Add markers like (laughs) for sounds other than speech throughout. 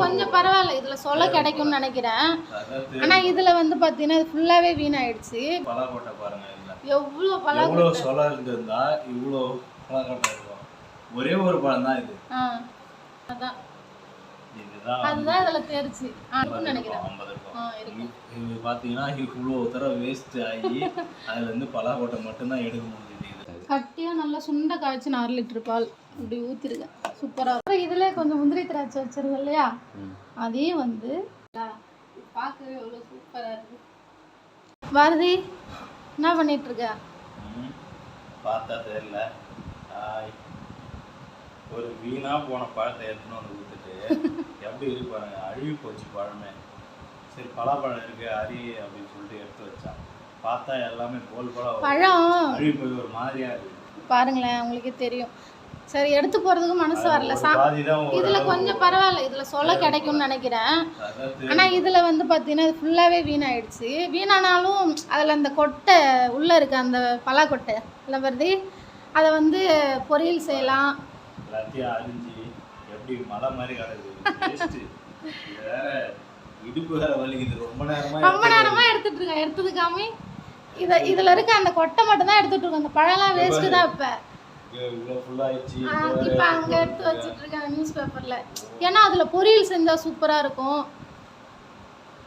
கொஞ்சம் பரவாயில்ல. இதுல சொல்ல கிடைக்கும்னு நினைக்கிறேன். ஆனா இதுல வந்து பாத்தீங்கன்னா இது ஃபுல்லாவே வீணாயிடுச்சு. பலாக்கொட்டை பாருங்க எவ்வளவு சொல இருந்திருந்தா இவ்வளோ பலாக்கொட்டை இருக்கும் ஒரே ஒரு பழம் தான் இது. அதான். அதுதான் இதுல தேர்ச்சி. நினைக்கிறேன். ஐம்பது இருக்கும். ஆ இருக்கும் இது பார்த்தீங்கன்னா இவ்வளோ தடவை வேஸ்ட் ஆகி அதுல இருந்து பலாக்கொட்டை மட்டும்தான் எடுக்க முடியுது இது கட்டியா நல்லா சுண்ட காய்ச்சி நான் அரை லிட்டர் பால் இப்படி ஊற்றிருக்கேன் சூப்பராக அப்புறம் இதில் கொஞ்சம் முந்திரி திராட்சை வச்சிருக்கேன் இல்லையா? அதையும் வந்து பார்க்கவே எவ்வளோ சூப்பராக இருக்கு. பாரதி என்ன பண்ணிட்டு இருக்க. பார்த்தா தெரியல. ஒரு வீணா போன பழத்தை எடுத்துன்னு வந்து கொடுத்துட்டு எப்படி இருக்கு பாருங்க அழுகி போச்சு பழமே. சரி பலாப்பழம் இருக்கு அரி அப்படின்னு சொல்லிட்டு எடுத்து வச்சான் பார்த்தா எல்லாமே போல் போல பழம். போய் ஒரு மாதிரியா பாருங்களேன் உங்களுக்கே தெரியும். சரி எடுத்து போகிறதுக்கு மனசு வரல. சா இதில் கொஞ்சம் பரவாயில்ல. இதில் சொல்ல கிடைக்கும்னு நினைக்கிறேன். ஆனால் இதில் வந்து பார்த்தீங்கன்னா இது ஃபுல்லாகவே வீணாயிடுச்சு. வீணானாலும் அதில் அந்த கொட்டை உள்ளே இருக்க அந்த பலாக்கொட்டை இல்லை வருது அதை வந்து பொரியல் செய்யலாம். ரொம்ப நேரமாக எடுத்துட்டு இருக்கேன் எடுத்ததுக்காமே இதை இதில் இருக்க அந்த கொட்டை மட்டும் தான் எடுத்துட்டு இருக்கோம். அந்த பழம்லாம் வேஸ்ட்டு தான் இப்போ. இப்போ அங்கே எடுத்து வச்சிட்டு இருக்கேன் நியூஸ் பேப்பரில் ஏன்னா அதில் பொரியல் செஞ்சால் சூப்பராக இருக்கும்.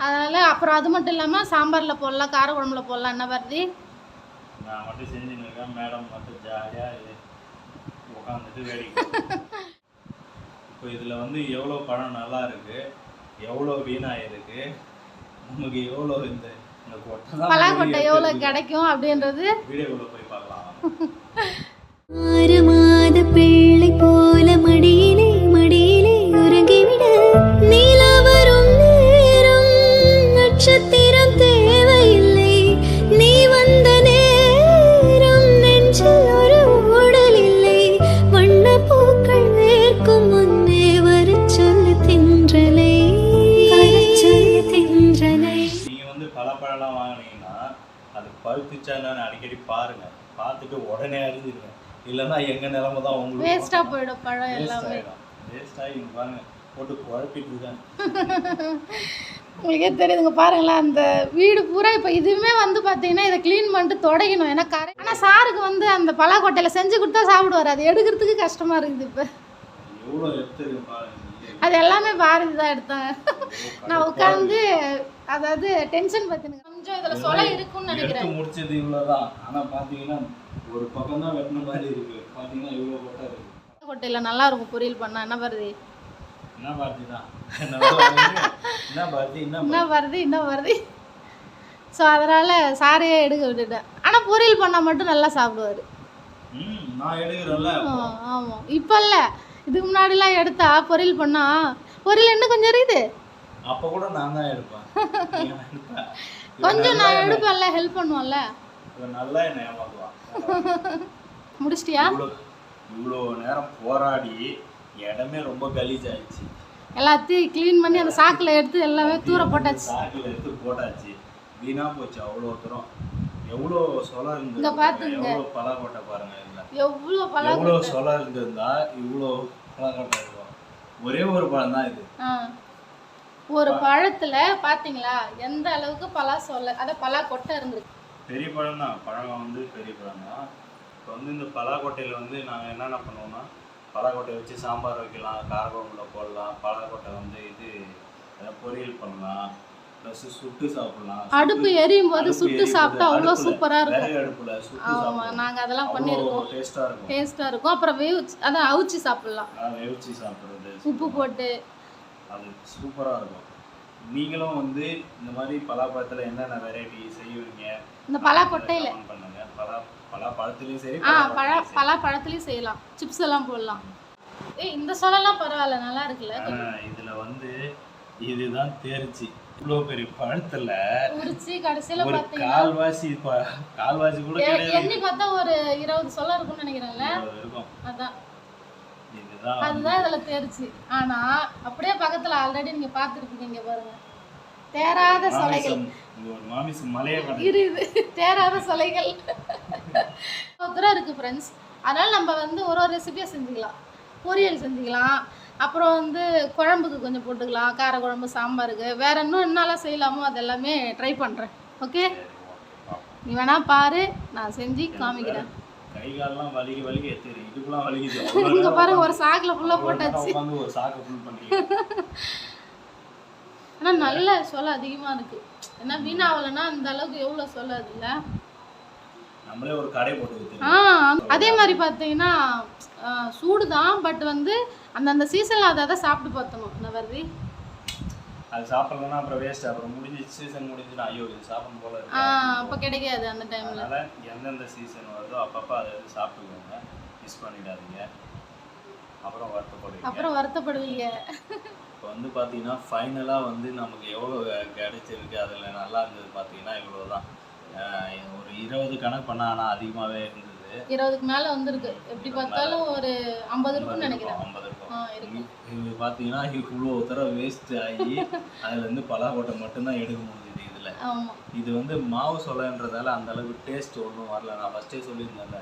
அதனால் அப்புறம் அது மட்டும் இல்லாமல் சாம்பாரில் போடலாம் கார குழம்புல போடலாம். என்ன வருது நான் மட்டும் செஞ்சுன்னு இருக்கேன். மேடம் மட்டும் ஜாலியாக உட்காந்துட்டு வேடிக்கை இப்போ இதில் வந்து எவ்வளோ பழம் நல்லா இருக்கு? எவ்வளோ வீணாயிருக்கு? நமக்கு எவ்வளோ இந்த பலாக்கொட்டை எவ்வளோ கிடைக்கும் அப்படின்றது. (laughs) அடிக்கடி பாருங்க. பார்த்துட்டு உடனே அறிஞ்சிருங்க. இல்லைன்னா எங்க நிலைமை தான் உங்களுக்கு வேஸ்ட்டாக போயிடும் பழம் எல்லாமே. வேஸ்ட் ஆகி இங்க பாருங்க போட்டு குழப்பிட்டு இருக்கேன். உங்களுக்கே தெரியுதுங்க பாருங்களேன் அந்த வீடு பூரா இப்போ இதுவுமே வந்து பார்த்தீங்கன்னா இதை க்ளீன் பண்ணிட்டு துடைக்கணும். ஏன்னா கரை ஆனால் சாருக்கு வந்து அந்த பலாக்கொட்டையில் செஞ்சு கொடுத்தா சாப்பிடுவார். அது எடுக்கிறதுக்கு கஷ்டமாக இருக்குது இப்போ. எவ்வளோ பாருங்க. அது எல்லாமே பாரதி தான் எடுத்தாங்க நான் உட்காந்து அதாவது டென்ஷன் பற்றினுங்க கொஞ்சம் இதில் சொல்ல இருக்கும்னு நினைக்கிறேன். முடிச்சது இவ்வளோதான் ஆனா பாத்தீங்கன்னா ஒரு பக்கம் தான் வெட்டின மாதிரி இருக்கு. பாத்தீங்கன்னா இவ்வளோ கொட்டை இருக்கு. கொட்டையில் நல்லா இருக்கும் பொரியல் பண்ணால் என்ன வருது? என்ன பாரதி தான்? என்ன பாரதி என்ன வருது? என்ன வருது? ஸோ அதனால் சாரையே எடுக்க விட்டுட்டேன். ஆனால் பொரியல் பண்ணால் மட்டும் நல்லா சாப்பிடுவார். ஆமாம் இப்போ இல்லை. இதுக்கு முன்னாடிலாம் எடுத்தா பொரியல் பண்ணா பொரியல் இன்னும் கொஞ்சம் இருக்குது அப்ப கூட நான் தான் எடுப்பேன். கொஞ்சம் நான் எடுப்பேன்ல ஹெல்ப் பண்ணுவோம்ல இவன் நல்லா என்ன ஏமாத்துவான் (laughs) முடிச்சிட்டியா? இவ்வளோ நேரம் போராடி இடமே ரொம்ப கலீஜ் ஆயிடுச்சு எல்லாத்தையும் க்ளீன் பண்ணி அந்த சாக்கில் எடுத்து எல்லாமே தூர போட்டாச்சு. சாக்கில் எடுத்து போட்டாச்சு. வீணா போச்சு அவ்வளோ தூரம். எவ்வளோ சொல இங்க இருந்தது பாத்துங்க. எவ்வளோ பலாக்கொட்டை பாருங்க இதுல. எவ்வளோ பழம் எவ்வளோ சொல இருந்திருந்தா இவ்வளோ பலாக்கொட்டை இருக்கும். ஒரே ஒரு பழம் தான் இது ஒரு பழத்தில் பார்த்தீங்களா எந்த அளவுக்கு பலா சொல்ல அதான் பலா கொட்டை இருந்திருக்கு. பெரிய பழம் தான் பழம் வந்து பெரிய பழம் தான் இப்போ வந்து இந்த பலாக்கொட்டையில் வந்து நாங்கள் என்னென்ன பண்ணுவோம்னா பலாக்கொட்டை வச்சு சாம்பார் வைக்கலாம் காரக்குழம்புல போடலாம் பலாக்கொட்டை வந்து இது பொரியல் பண்ணலாம் ப்ளஸ் சுட்டு சாப்பிடலாம். அடுப்பு எரியும் போது சுட்டு சாப்பிட்டா அவ்வளோ சூப்பராக இருக்கும். அடுப்புல சுட்டு ஆமாம் சாப்பிடலாம். நாங்கள் அதெல்லாம் பண்ணியிருக்கோம். டேஸ்ட்டாக இருக்கும். டேஸ்ட்டாக இருக்கும். அப்புறம் வேவிச்சு அதான் அவிச்சு சாப்பிட்லாம். வேவிச்சு சாப்பிட்றது. உப்பு போட்டு அது சூப்பராக இருக்கும். நீங்களும் வந்து இந்த மாதிரி பலாப்பழத்தில் என்னென்ன வெரைட்டி செய்வீங்க? இந்த பலா கொட்டையில் பண்ணுங்க. பலா பலா பழத்துலையும் சரி ஆ பலா பழ கொட்டையிலயும் சரி. பலா பழத்துலேயும் செய்யலாம். சிப்ஸ் எல்லாம் போடலாம். ஏய் இந்த சொல்லலாம் பரவாயில்ல நல்லா இருக்குல்ல? இதுல வந்து இதுதான் தேர்ச்சி. இவ்வளோ பெரிய பழத்துல உரிச்சு கடைசியில் ஒரு பார்த்தீங்கன்னா கால்வாசி கூட எண்ணி பார்த்தா ஒரு இருபது சொல்ல இருக்கும்னு நினைக்கிறேன்ல? இருக்கும். அதான். அதுதான் இதுல தேர்ச்சி ஆனா அப்படியே பக்கத்துல ஆல்ரெடி நீங்க பார்த்துருப்பீங்க இங்க பாருங்க. தேராத சொலைகள். இருக்குது தேராத சொலைகள். தூரம் இருக்கு ஃப்ரெண்ட்ஸ் அதனால நம்ம வந்து ஒரு ஒரு ரெசிபியாக செஞ்சுக்கலாம். பொரியல் செஞ்சுக்கலாம். அப்புறம் வந்து குழம்புக்கு கொஞ்சம் போட்டுக்கலாம். கார குழம்பு சாம்பாருக்கு. வேற இன்னும் என்னெல்லாம் செய்யலாமோ அது எல்லாமே ட்ரை பண்ணுறேன் ஓகே நீ வேணா பாரு. நான் செஞ்சு காமிக்கிறேன். கை காலெல்லாம் வலிக்க வலிக்க எத்திரு இடுப்புலாம் வலிக்குது (laughs) இங்க பாருங்க ஒரு சாக்கில் ஃபுல்லாக போட்டாச்சு. உட்காந்து ஒரு சாக்கை ஃபுல் பண்ணிக்கிறேன் (laughs) ஆனால் நல்ல சொல்ல அதிகமாக இருக்கு. ஏன்னா வீணாகலைன்னா இந்த அளவுக்கு எவ்வளோ சொல்லாது இல்லை. நம்மளே ஒரு கடை போட்டு ஆ அதே மாதிரி பார்த்தீங்கன்னா சூடு தான் பட் வந்து அந்தந்த சீசனில் அதை அதை சாப்பிட்டு பார்த்தணும் இந்த வருது அது சாப்பிடலன்னா அப்புறம் வேஸ்ட் அப்புறம் முடிஞ்சு சீசன் முடிஞ்சுன்னா ஐயோ இது சாப்பிடும் போல அப்போ கிடைக்காது அந்த டைமில் அதனால எந்தெந்த சீசன் வருதோ அப்பப்போ அதை சாப்பிட்டுக்கோங்க. மிஸ் பண்ணிடாதீங்க. அப்புறம் வருத்தப்படுவீங்க. அப்புறம் வருத்தப்படுவீங்க. இப்போ வந்து பார்த்தீங்கன்னா ஃபைனலாக வந்து நமக்கு எவ்வளோ கிடைச்சிருக்கு அதில் நல்லா இருந்தது பார்த்தீங்கன்னா இவ்வளோ தான் ஒரு இருபது கணக்கு பண்ண ஆனால் அதிகமாகவே இருந்தது. இருபதுக்கு மேலே வந்திருக்கு. எப்படி பார்த்தாலும் ஒரு ஐம்பது இருக்கும்னு நினைக்கிறேன். இது பார்த்தீங்கன்னா இவ்வளோ தடவை வேஸ்ட் ஆகி அதுல இருந்து பலாக்கொட்டை மட்டும்தான் எடுக்க முடியுது இதில். இது வந்து மாவு சொலன்றதால அந்த அளவுக்கு டேஸ்ட் ஒன்றும் வரல. நான் ஃபஸ்ட்டே சொல்லியிருந்தேன்ல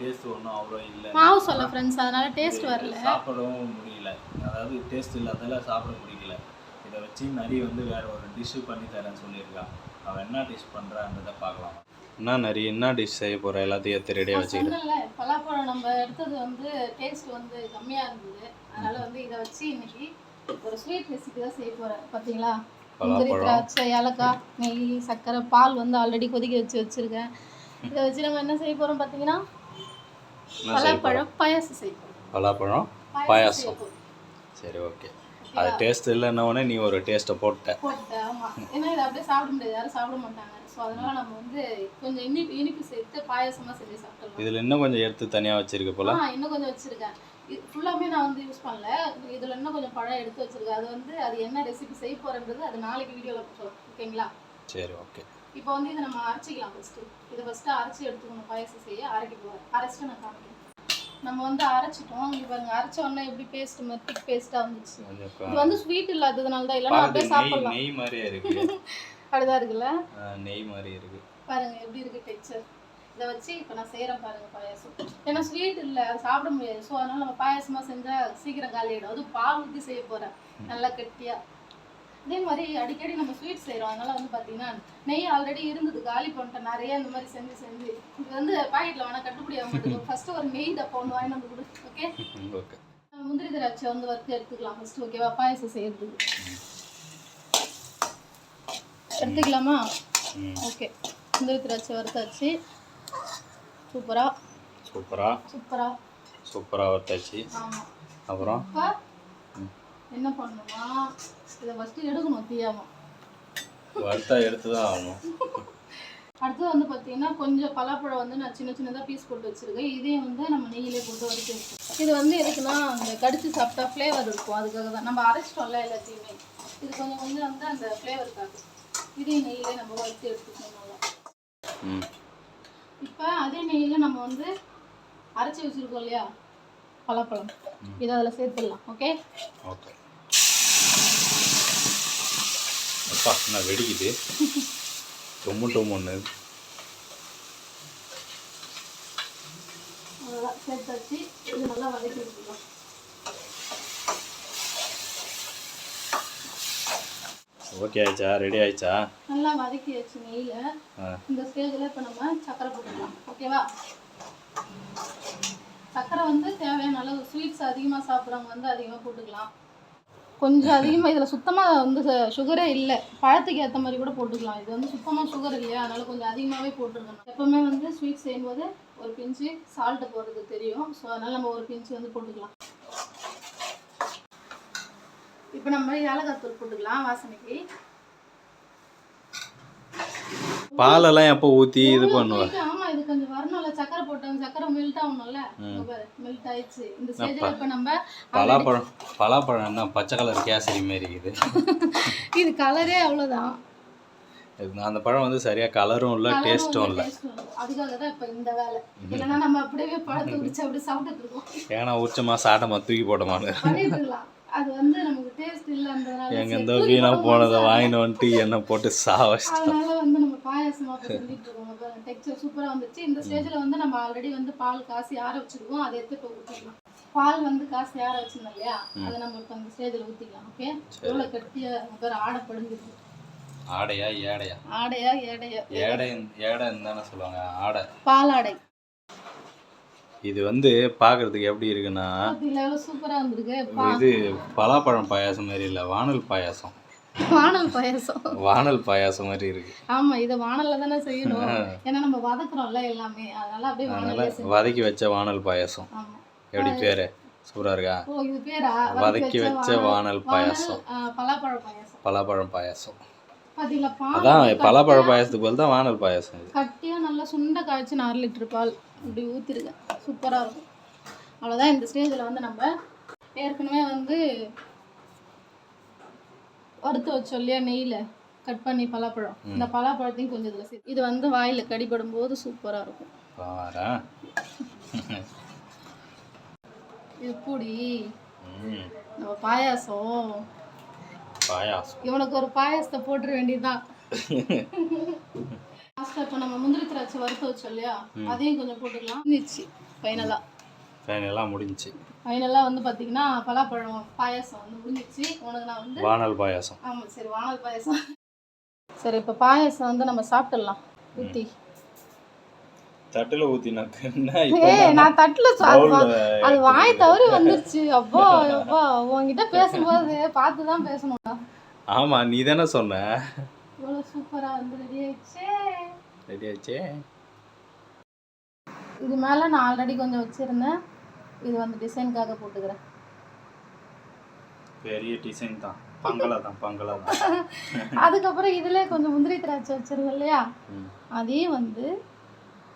டேஸ்ட் ஒன்றும் அவ்வளோ இல்லை. மாவு சொல்ல ஃப்ரெண்ட்ஸ் அதனால டேஸ்ட் வரல. சாப்பிடவும் முடியல. அதாவது டேஸ்ட் இல்லாதால சாப்பிட முடியல. இதை வச்சு நரி வந்து வேற ஒரு டிஷ்ஷு பண்ணி தரேன்னு சொல்லியிருக்கான் அவன் என்ன டிஷ் பண்ணுறான்றதை பார்க்கலாம். என்ன நரி என்ன டிஷ் செய்ய போகிற எல்லாத்தையும் எடுத்து ரெடியாக சொன்னேன்ல பலாப்பழம் நம்ம எடுத்தது வந்து டேஸ்ட் வந்து கம்மியாக இருந்தது. அதனால வந்து இதை வச்சு இன்னைக்கு ஒரு ஸ்வீட் ரெசிபி தான் செய்ய போகிறேன் பார்த்தீங்களா முந்திரி. திராட்சை ஏலக்காய் நெய் சர்க்கரை பால் வந்து ஆல்ரெடி கொதிக்க வச்சு வச்சுருக்கேன். இதை வச்சு நம்ம என்ன செய்ய போகிறோம் பார்த்தீங்கன்னா போகிறோம் பலாப்பழம் பாயாசம் செய்ய போகிறோம் பலாப்பழம் பாயாசம். சரி ஓகே அது டேஸ்ட் இல்லைன்ன உடனே நீ ஒரு டேஸ்ட்டை போட்ட. ஆமாம் ஏன்னா இதை அப்படியே சாப்பிட முடியாது. யாரும் சாப்பிட மாட்டாங்க. ஸோ அதனால நம்ம வந்து கொஞ்சம் இனிப்பு இனிப்பு சேர்த்து பாயாசமாக செஞ்சு சாப்பிடலாம் இதில் இன்னும் கொஞ்சம் எடுத்து தனியாக வச்சிருக்க போல? ஆ இன்னும் கொஞ்சம் வச்சிருக்கேன். இது ஃபுல்லாமே நான் வந்து யூஸ் பண்ணல. இதுல இன்னும் கொஞ்சம் பழம் எடுத்து வச்சிருக்கேன். அது வந்து அது என்ன ரெசிபி செய்ய போறேன்றது அது நாளைக்கு வீடியோல சொல்லுவோம் ஓகேங்களா சரி ஓகே இப்போ வந்து இதை நம்ம அரைச்சிக்கலாம் ஃபர்ஸ்ட் இதை ஃபர்ஸ்ட் அரைச்சி எடுத்துக்கணும் பாயசம் செய்ய அரைக்க போகிறேன் அரைச்சிட்டு நான் காமிக்கிறேன். நம்ம வந்து அரைச்சிட்டோம். இங்க பாருங்க அரைச்ச உடனே எப்படி பேஸ்ட் மாதிரி திக் பேஸ்டா வந்துச்சு? இது வந்து ஸ்வீட் இல்லாததுனால தான் இல்லைன்னா அப்படியே சாப்பிடலாம். நெய் மாதிரியே இருக்கு. (laughs) அப்படிதான் இருக்குல்ல? நெய் மாதிரி இருக்கு. பாருங்க எப்படி இருக்கு டெக்ஸ்சர் இதை வச்சு இப்போ நான் செய்கிறேன் பாருங்க பாயாசம். ஏன்னா ஸ்வீட் இல்லை சாப்பிட முடியாது. ஸோ அதனால நம்ம பாயாசமாக செஞ்சால் சீக்கிரம் காலியாயிடும் அதுவும் பால் ஊற்றி செய்ய போகிறேன் நல்லா கெட்டியா. அதே மாதிரி அடிக்கடி நம்ம ஸ்வீட் செய்கிறோம் அதனால வந்து பார்த்தீங்கன்னா நெய் ஆல்ரெடி இருந்தது. காலி பண்ணிட்டேன். நிறைய இந்த மாதிரி செஞ்சு செஞ்சு. இது வந்து பாக்கெட்டில் வேணால் கட்டுப்படி ஆக மாட்டேங்குது ஃபஸ்ட்டு (laughs) ஒரு நெய் டப்பா ஒன்று வாங்கிட்டு வந்து கொடு. ஓகே ஓகே (laughs) முந்திரி திராட்சை வந்து வறுத்து எடுத்துக்கலாம் ஃபஸ்ட்டு ஓகேவா பாயாசம் செய்யறதுக்கு எடுத்துக்கலாமா? ஓகே முந்திரி திராட்சை வறுத்தாச்சு. சூப்பராக சூப்பராக சூப்பராக சூப்பராக வத்தாச்சு ஆமாம் அப்புறம்? என்ன பண்ணணுமா இதை ஃபஸ்ட்டு எடுக்கணும் தீயாம வறுத்தா எடுத்து தான் ஆகணும். அடுத்தது வந்து பார்த்தீங்கன்னா கொஞ்சம் பலாப்பழம் வந்து நான் சின்ன சின்னதாக பீஸ் போட்டு வச்சுருக்கேன். இதையும் வந்து நம்ம நெய்யிலே போட்டு வறுத்து வச்சுருக்கோம் இது வந்து எதுக்குன்னா அந்த கடிச்சு சாப்பிட்டா ஃப்ளேவர் இருக்கும். அதுக்காக தான். நம்ம அரைச்சிட்டோம்ல எல்லாத்தையுமே. இது கொஞ்சம் கொஞ்சம் வந்து அந்த ஃப்ளேவருக்காக இதையும் நெய்யிலே நம்ம வறுத்து எடுத்துக்கணும் இப்போ அதே நெய்யில் நம்ம வந்து அரைச்சி வச்சுருக்கோம் இல்லையா? பலாப்பழம். இதை அதில் சேர்த்துடலாம். ஓகே ஓகே அப்பா என்ன வெடிக்குது. டொம்மு டொம்முன்னு. ஓகே ஆயிடுச்சா? ரெடி ஆயிடுச்சா? நல்லா வதக்கி வச்சு நெய்யில் இந்த ஸ்டேஜில் இப்போ நம்ம சக்கரை போட்டுக்கலாம். ஓகேவா? சக்கரை வந்து தேவையான அளவு ஸ்வீட்ஸ் அதிகமாக சாப்பிட்றவங்க வந்து அதிகமாக போட்டுக்கலாம். கொஞ்சம் அதிகமாக இதில் சுத்தமாக வந்து சுகரே இல்லை. பழத்துக்கு ஏற்ற மாதிரி கூட போட்டுக்கலாம். இது வந்து சுத்தமாக சுகர் இல்லையா? அதனால கொஞ்சம் அதிகமாகவே போட்டுருக்கணும். எப்பவுமே வந்து ஸ்வீட் செய்யும்போது ஒரு பிஞ்சு சால்ட்டு போடுறது தெரியும். ஸோ அதனால் நம்ம ஒரு பிஞ்சு வந்து போட்டுக்கலாம். இப்போ நம்ம ஏலக்காய் தூள் போட்டுக்கலாம் வாசனைக்கு. பாலெல்லாம் எப்போ ஊற்றி இது பண்ணுவேன் ஆமா ஆமா இது கொஞ்சம் வரணும்ல சக்கரை மெல்ட் ஆகணும்ல. மெல்ட் ஆயிடுச்சு. இந்த ஸ்டேஜ்ல இப்ப நம்ம பலாப்பழம் பலாப்பழம் என்ன பச்சை கலர் கேசரி மாரி இருக்குது. (laughs) இது கலரே அவ்வளவுதான். இது- அந்த பழம் வந்து சரியாக கலரும் இல்லை டேஸ்ட்டும் இல்லை. அதுக்காக தான் இப்ப இந்த வேலை. இல்லைன்னா நம்ம அப்படியே பழத்தை உரிச்சு அப்படியே சாப்பிட்டுட்டு இருக்கோம் ஏன்னா உச்சமா சாட்டமா தூக்கி இருக்கலாம் அது வந்து நமக்கு டேஸ்ட் இல்லைன்றதுனால எங்க இந்த வீணா போனதை. வாங்கிட்டு வந்துட்டு எண்ணெய் போட்டு சாவச்சு அதனால வந்து நம்ம பாயாசமா செஞ்சுட்டு இருக்கோம். டெக்ஸ்டர் சூப்பரா வந்துச்சு. இந்த ஸ்டேஜ்ல வந்து நம்ம ஆல்ரெடி வந்து பால் காசி ஆற வச்சிருக்கோம் அதை எடுத்து இப்போ ஊற்றிக்கலாம் பால் வந்து காசு யார வச்சிருந்தோம் இல்லையா? அதை நம்ம இப்போ அந்த ஸ்டேஜில் ஊற்றிக்கலாம் ஓகே எவ்வளோ கட்டியாக பேர் ஆடை படுங்குது ஆடையா ஏடையா? ஆடையா ஏடையா? ஏடை ஏடைன்னு தானே சொல்லுவாங்க. ஆடை. பால் ஆடை. இது வந்து பார்க்கறதுக்கு எப்படி இருக்குன்னா சூப்பராக வந்திருக்கு. பா இது பலாப்பழம் பாயாசம் மாதிரி இல்லை வானல் பாயாசம். வானல் பாயசம். வானல் பாயாசம் மாதிரி இருக்கு. ஆமா இதை வானல்ல தானே செய்யணும். ஏன்னா நம்ம வதக்குறோம்ல எல்லாமே. அதனால அப்படியே வானல்லே வதக்கி வச்ச வானல் பாயாசம். எப்படி பேரு? சூப்பரா இருக்கா? ஓ இது பேரா? வதக்கி வச்ச வானல் பாயாசம். பலாப்பழ பாயாசம். பலாப்பழம் பாயாசம். அதான் பலாப்பழம் பாயாசத்துக்கு பதில் தான் வானல் பாயாசம் கட்டியா நல்லா சுண்ட காய்ச்சி அரை லிட்டர் பால் இப்படி ஊற்றிருக்கேன் சூப்பராக இருக்கும். அவ்வளோதான் இந்த ஸ்டேஜில் வந்து நம்ம ஏற்கனவே வந்து வறுத்து வச்சோம் இல்லையா நெய்யில் கட் பண்ணி பலாப்பழம். இந்த பலாப்பழத்தையும் கொஞ்சம் இதில் சேர்த்து இது வந்து வாயில் கடிபடும் போது சூப்பராக இருக்கும். பாரா. (laughs) இது பூடி. ம். நம்ம பாயாசம். பாயாசம். இவனுக்கு ஒரு பாயாசத்தை போட்டுற வேண்டியதுதான். (laughs) லாஸ்ட்டாக இப்போ நம்ம முந்திரி திராட்சை வறுத்து வச்சோம் இல்லையா? அதையும் கொஞ்சம் போட்டுக்கலாம் இருந்துச்சு ஃபைனலாக ஃபைனலாக முடிஞ்சுச்சு. ஃபைனலாக வந்து பார்த்தீங்கன்னா பலாப்பழம் பாயாசம் வந்து முடிஞ்சிச்சு. உனக்கு நான் வந்து வானல் பாயாசம். ஆமாம் சரி வானல் பாயாசம். சரி இப்போ பாயாசம் வந்து நம்ம சாப்பிட்டுடலாம். ஊற்றி தட்டில் ஏய் நான் தட்டில் அது வாய் தவறி வந்துருச்சு. அப்பா அப்பா உன்கிட்ட (laughs) பேசும்போது பார்த்து தான் பேசணும்டா. ஆமாம் நீ தானே சொன்ன இவ்வளோ சூப்பராக வந்து ரெடி ஆயிடுச்சே. ரெடி ஆச்சே இது மேலே நான் ஆல்ரெடி கொஞ்சம் வச்சுருந்தேன். இது வந்து டிசைனுக்காக போட்டுக்கிறேன். பெரிய டிசைன் தான். பங்களா தான் பங்களா தான். (laughs) அதுக்கப்புறம் இதில் கொஞ்சம் முந்திரி திராட்சை வச்சிருக்கோம் இல்லையா. அதையும் வந்து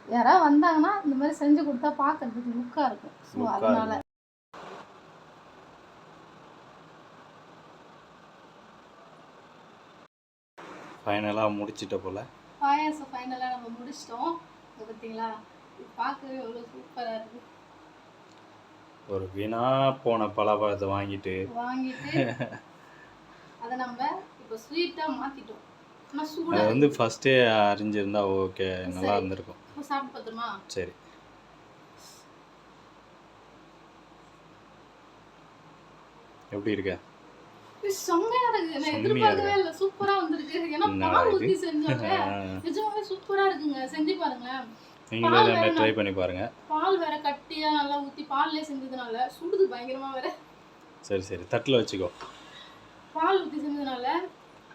யாராவது வந்தாங்கன்னா இந்த மாதிரி செஞ்சு கொடுத்தா பார்க்கறதுக்கு லுக்காக இருக்கும். ஸோ அதனால ஃபைனலாக முடிச்சிட்ட போல. பாயாசம் ஃபைனலாக நம்ம முடிச்சிட்டோம். பார்த்தீங்களா பார்க்கவே எவ்வளோ சூப்பராக இருக்கு. ஒரு வீணா போன பலாப்பழத்தை வாங்கிட்டு. வாங்கிட்டு அதை நம்ம இப்போ ஸ்வீட்டாக மாற்றிட்டோம் அது வந்து ஃபஸ்ட்டே அறிஞ்சிருந்தா ஓகே நல்லா இருந்திருக்கும். இப்போ சாப்பிட்டு பார்த்துருமா சரி. எப்படி இருக்க? இது செம்மையா இருக்கு. நான் செம்மையா எதிர்பார்க்கவே இல்லை. சூப்பரா வந்திருக்கு. ஏன்னா பால்? ஊத்தி. நிஜமாவே சூப்பரா இருக்குங்க. செஞ்சு பாருங்களேன். நீங்களும் இதே மாதிரி ட்ரை பண்ணி பாருங்க. பால் வேற கட்டியா நல்லா ஊத்தி பால்லே செஞ்சதுனால சுடுது பயங்கரமா வேற. சரி சரி. தட்டில் வச்சுக்கோ. பால் ஊத்தி செஞ்சதுனால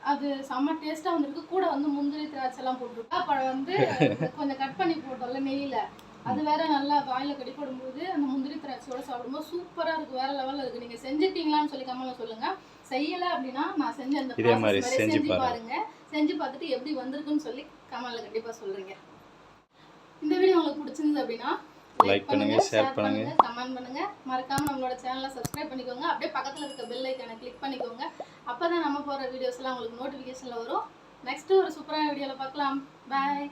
அது செம்ம டேஸ்டா வந்திருக்கு. கூட வந்து முந்திரி திராட்சை எல்லாம் போட்டிருக்கு. அப்புறம் வந்து (laughs) கொஞ்சம் கட் பண்ணி போட்டோம்ல நெய்யில. அது வேற நல்லா வாயில கடிப்படும் போது அந்த முந்திரி திராட்சையோட சாப்பிடும்போது சூப்பரா இருக்கு. வேற லெவல்ல இருக்கு. நீங்க செஞ்சிட்டீங்களான்னு சொல்லி கமெண்ட்ல சொல்லுங்க. செய்யல அப்படின்னா நான் செஞ்ச அந்த இதே process மாதிரி மாதிரி செஞ்சு செஞ்சு பாருங்க. பாருங்க. செஞ்சு பார்த்துட்டு எப்படி வந்திருக்குன்னு சொல்லி கமெண்ட்ல கண்டிப்பா சொல்றீங்க. இந்த வீடியோ உங்களுக்கு பிடிச்சிருந்தது அப்படின்னா Like பண்ணுங்க, share பண்ணுங்க. கமெண்ட் பண்ணுங்க. மறக்காம நம்மளோட சேனலை சப்ஸ்கிரைப் பண்ணிக்கோங்க. அப்படியே பக்கத்துல இருக்க பெல் ஐக்கானை கிளிக் பண்ணிக்கோங்க. அப்பதான் நம்ம போற வீடியோஸ் எல்லாம் உங்களுக்கு நோட்டிபிகேஷன்ல வரும். நெக்ஸ்ட் ஒரு சூப்பரான வீடியோல பார்க்கலாம். பாய்